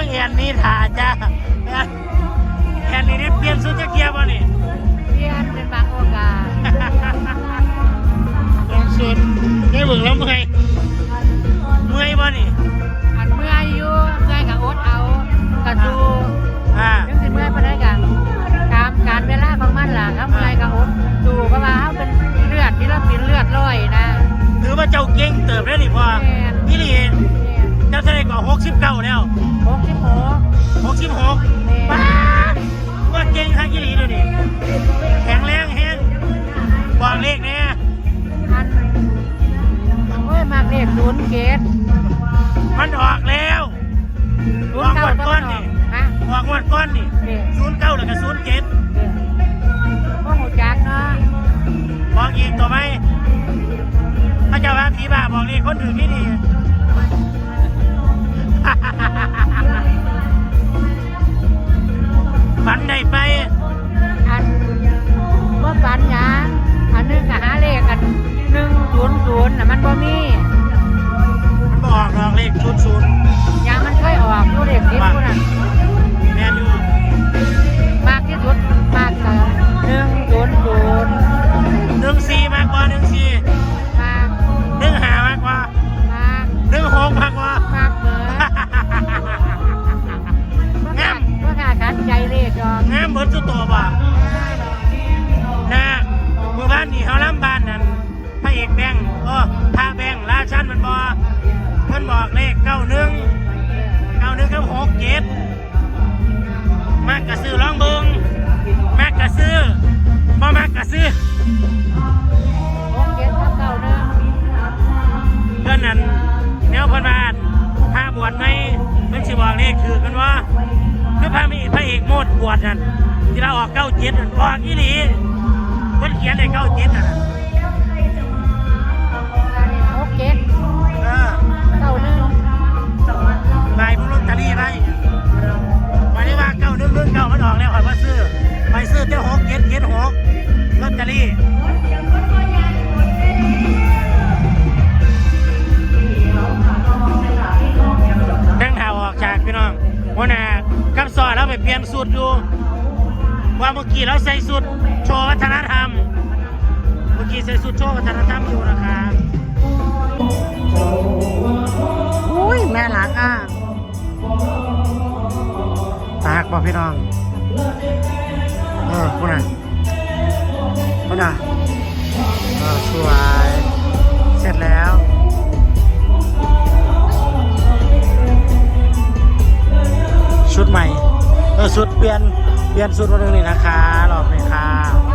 บิ่งแอนนี่ถ่าจ้าแอนนี่เปลี่ยนสุดจะเกียร์ะนี่เปลี่ยนเป็นบางโอกาสลองสุดได้เบิ่งแล้วเมื่อยเมื่อยป่นี่อันเมื่อยอยู่เมื่อยกับโอ๊ตเอากระดูอ่ยังสิเมื่อยไปได้กันตามการเวลาของมันล่ะครับเมื่อยกับโอ๊ตดูเพราะว่าเขาเป็นเลือดที่เราเป็นเลือดร้อยนะหรือว่าเจ้าเก่งเติบได้หรือพ่อ หรก่อหกสิบเก้าแล้วหกสิบหกหกสิบหกแม่ป้าดว่าเก่งทางยี่หลีดูนี่แข็งแรงแฮงบอกเลขแน่อันโอ้ยมากเลขศูนย์เกตมันออกแล้วศูอนย์อกเก้างวดต้ก้อนนนี่ฮะออกงวดก้อนนี่เด็กศูนย์เก้าแล้วก็ศูนย์เจ็ดเด็กโอ้โหจักเนาะบอกอีกตัวไหมพระเจ้าพระผีบ้าบอกเลขคนถือที่นี่ 哈哈哈哈哈哈 งามเบิดสุดตัวบ่นะเมื่อบ้านนี่เขาล้ำบ้านนั่นพระเอกแบงค์เออพระแบงค์ราชันมันบอกมันบอกเลขเก้าหนึ่งเก้าหนึ่งกับหกเจ็ดมากกะซื้อร้องเบิงมากกะซื้อบ่มากกะซื้อหกเจ็ดกับเก้าหนึ่งเพื่อนนั่นแนวเพันบานพาบวชไหมเพิ่นสิบอกเลขคือกันว่าคือพระมีพระเอก ดบวชนั่นที่เราออกเก้าเจ็ดนั่นออกอีหลีเพิ่นเขียนเลยเก้าเจ็ดนั่น ไปเปลี่ยนสูตรอยู่ ว่าเมื่อกี้เราใส่สูตรโชว์วัฒนธรรม เมื่อกี้ใส่สูตรโชว์วัฒนธรรมอยู่นะคะอุ้ยแม่หลักอะตากบ่พี่น้องเออคุณน่ะคุณน่ะเออสวย เสร็จแล้ว สุดเปลี่ยนเปลี่ยนสุดวันนึงนี่นะคะรอบนี้ค่ะ